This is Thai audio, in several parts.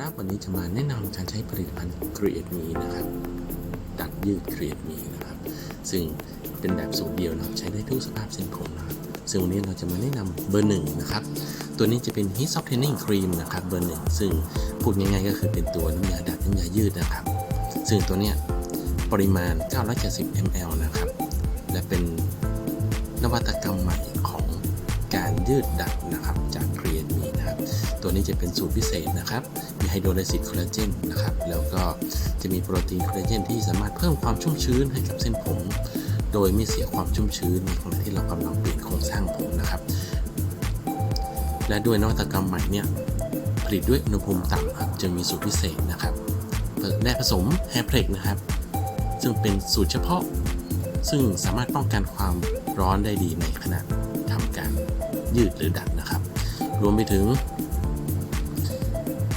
ครับวันนี้จะมาแนะนำการใช้ผลิตภัณฑ์ Create Me นะครับดัดยืด Create Me นะครับ ซึ่งเป็นแบบสูตรเดียวนะครับใช้ได้ทุกสภาพเส้นผมนะครับ ซึ่งวันนี้เราจะมาแนะนำเบอร์หนึ่งนะครับ ตัวนี้จะเป็น Heat Softening Cream นะครับเบอร์หนึ่งซึ่งพูดง่ายๆก็คือเป็นตัวน้ำยาดัดน้ำยายืดนะครับ ซึ่งตัวเนี้ยปริมาณ 970 ml นะครับ และเป็นนวัตกรรมใหม่ของการยืดดัดนะครับจากครับ ตัวนี้จะเป็นสูตรพิเศษนะครับ มีไฮโดรไลซิสคอลลาเจนนะครับ แล้วก็จะมีโปรตีนคอลลาเจนที่สามารถเพิ่มความชุ่มชื้นให้กับเส้นผม โดยไม่เสียความชุ่มชื้นในขณะที่เรากำลังเปลี่ยนโครงสร้างผมนะครับ และด้วยนวัตกรรมใหม่เนี่ยผลิตด้วยอุณหภูมิต่ำครับจึงมีสูตรพิเศษนะครับและผสมแฮร์เพล็กนะครับ ซึ่งเป็นสูตรเฉพาะ ซึ่งสามารถป้องกันความร้อนได้ดีในขณะทำการยืดหรือดัดนะครับ รวมไปถึง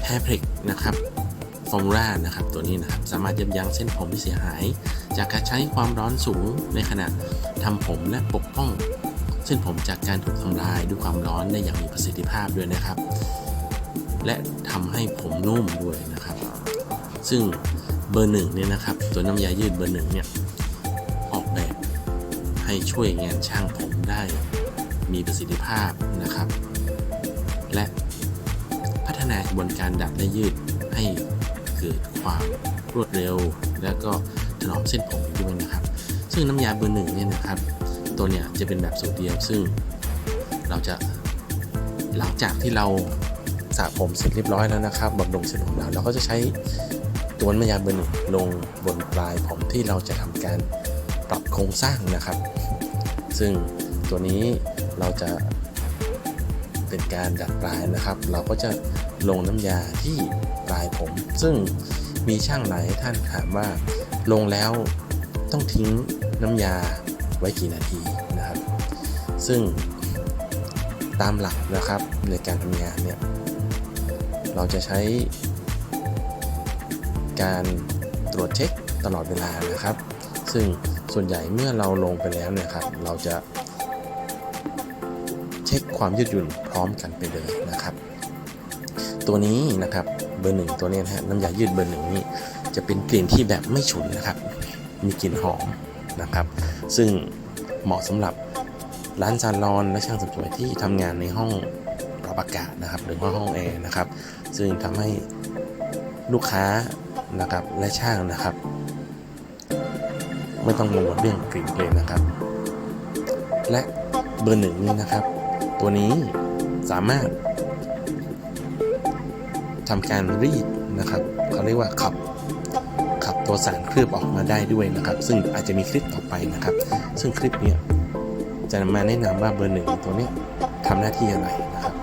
แฮร์เพล็กนะครับฟอร์มูล่านะครับตัวนี้นะครับสามารถยับยั้งเส้นผมที่เสียหาย จากการใช้ความร้อนสูงในขณะทำผมและปกป้อง เส้นผมจากการถูกทำลายด้วยความร้อนได้อย่างมีประสิทธิภาพด้วยนะครับ และทำให้ผมนุ่มด้วยนะครับ ซึ่งเบอร์หนึ่งเนี่ยนะครับตัวน้ำยายืดเบอร์หนึ่งเนี่ยออกแบบให้ช่วยงานช่างผมได้มีประสิทธิภาพนะครับ และ นากระบวนการดัดและยืดให้เกิดความรวดเร็ว และก็ถนอมเส้นผมด้วยนะครับ ซึ่งน้ำยาเบอร์หนึ่งเนี่ยนะครับ ตัวเนี่ยจะเป็นแบบสูตรเดียวซึ่งเราจะหลังจากที่เราสระผมเสร็จเรียบร้อยแล้วนะครับบำรุงเส้นผมแล้วเราก็จะใช้ตัวน้ำยาเบอร์หนึ่งลงบนปลายผมที่เราจะทำการปรับโครงสร้างนะครับ ซึ่งตัวนี้เราจะ เป็นการดัดปลายนะครับ เราก็จะลงน้ำยาที่ปลายผม ซึ่งมีช่างหลายท่านถามว่าลงแล้วต้องทิ้งน้ำยาไว้กี่นาทีนะครับ ซึ่งตามหลักนะครับในการทำงานเนี่ยเราจะใช้การตรวจเช็คตลอดเวลานะครับ ซึ่งส่วนใหญ่เมื่อเราลงไปแล้วเนี่ยครับ เราจะ เช็คความยืดหยุ่นพร้อมกันไปเลยนะครับ ตัวนี้นะครับเบอร์หนึ่งตัวนี้นะฮะน้ำยายืดเบอร์หนึ่งนี่จะเป็นกลิ่นที่แบบไม่ฉุนนะครับ มีกลิ่นหอมนะครับ ซึ่งเหมาะสำหรับร้านซาลอนและช่างเสริมสวยที่ทำงานในห้องปรับอากาศนะครับ หรือว่าห้องแอร์นะครับ ซึ่งทำให้ลูกค้านะครับและช่างนะครับ ไม่ต้องกังวลเรื่องกลิ่นเลยนะครับ และเบอร์หนึ่งนี่นะครับ ตัวนี้สามารถทำการรีดนะครับเขาเรียกว่าขับขับตัวสารเคลือบออกมาได้ด้วยนะครับ ซึ่งอาจจะมีคลิปต่อไปนะครับ ซึ่งคลิปเนี้ยจะมาแนะนำว่าเบอร์หนึ่งตัวเนี้ยทำหน้าที่อะไรนะครับ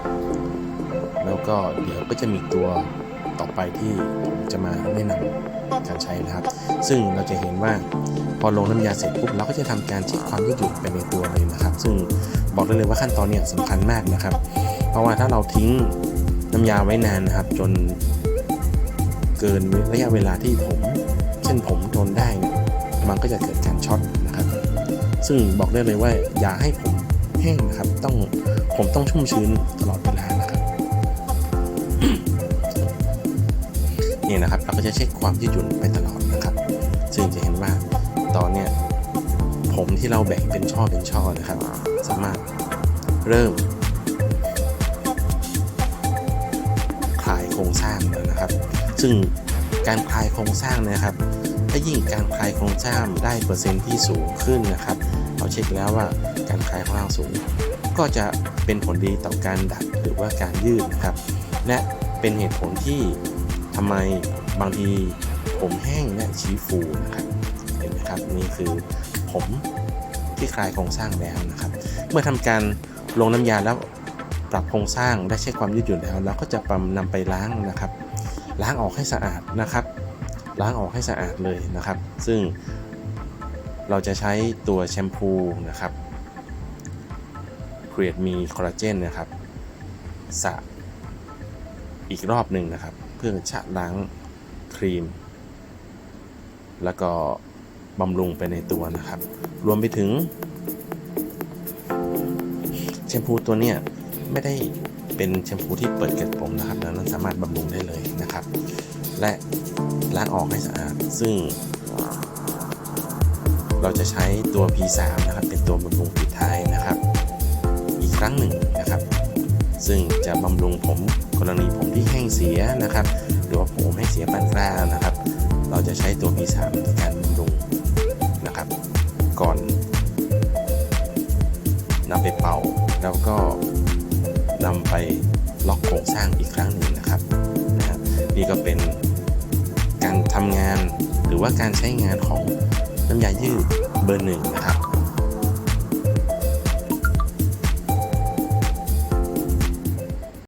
แล้วก็เดี๋ยวก็จะมีตัวต่อไปที่ผมจะมาแนะนำการใช้นะครับ ซึ่งเราจะเห็นว่าพอลงน้ำยาเสร็จปุ๊บเราก็จะทำการเช็คความยืดหยุ่นไปในตัวเลยนะครับ ซึ่ง บอกได้เลยว่าขั้นตอนเนี่ยสำคัญมากนะครับ เพราะว่าถ้าเราทิ้งน้ำยาไว้นานนะครับ จนเกินระยะเวลาที่ผมเส้นผมทนได้ มันก็จะเกิดการช็อตนะครับ ซึ่งบอกได้เลยว่าอย่าให้ผมแห้งนะครับ ต้องผมต้องชุ่มชื้นตลอดเวลานะครับนี่นะครับเราก็จะเช็คความยืดหยุ่นไปตลอดนะครับ ซึ่งจะเห็นว่าตอนเนี้ย ผมที่เราแบ่งเป็นช่อเป็นช่อนะครับ สามารถเริ่มคลายโครงสร้างแล้วนะครับ ซึ่งการคลายโครงสร้างนะครับ ถ้ายิ่งการคลายโครงสร้างได้เปอร์เซ็นต์ที่สูงขึ้นนะครับ เราเช็คแล้วว่าการคลายโครงสร้างสูง ก็จะเป็นผลดีต่อการดัดหรือว่าการยืดนะครับ และเป็นเหตุผลที่ทำไมบางทีผมแห้งและชี้ฟูนะครับเห็นไหมครับนี่คือ มที่คลายโครงสร้างแล้วนะครับ เมื่อทำการลงน้ำยาแล้วปรับโครงสร้างได้เช็ความยืดหยุ่นแล้วเราก็จะปั๊มนำไปล้างนะครับ ล้างออกให้สะอาดนะครับ ล้างออกให้สะอาดเลยนะครับ ซึ่งเราจะใช้ตัวแชมพูนะครับ Create Me Collagen นะครับสระอีกรอบหนึ่งนะครับ เพื่อชะล้างครีม แล้วก็ บำรุงไปในตัวนะครับ รวมไปถึงแชมพูตัวเนี้ยไม่ได้เป็นแชมพูที่เปิดเกล็ดผมนะครับดังนั้นสามารถบำรุงได้เลยนะครับ และล้างออกให้สะอาด ซึ่ง เราจะใช้ตัว P3 นะครับเป็นตัวบำรุงปิดท้ายนะครับ อีกครั้งหนึ่งนะครับ ซึ่งจะบำรุงผมกรณีผมที่แห้งเสียนะครับ หรือว่าผมให้เสียปานกลางนะครับ เราจะใช้ตัว P3 ในการ ก่อนนำไปเป่า แล้วก็นำไปล็อกโครงสร้างอีกครั้งหนึ่งนะครับนะนี่ก็เป็นการทำงานหรือว่าการใช้งานของน้ำยายืดเบอร์หนึ่งนะครับ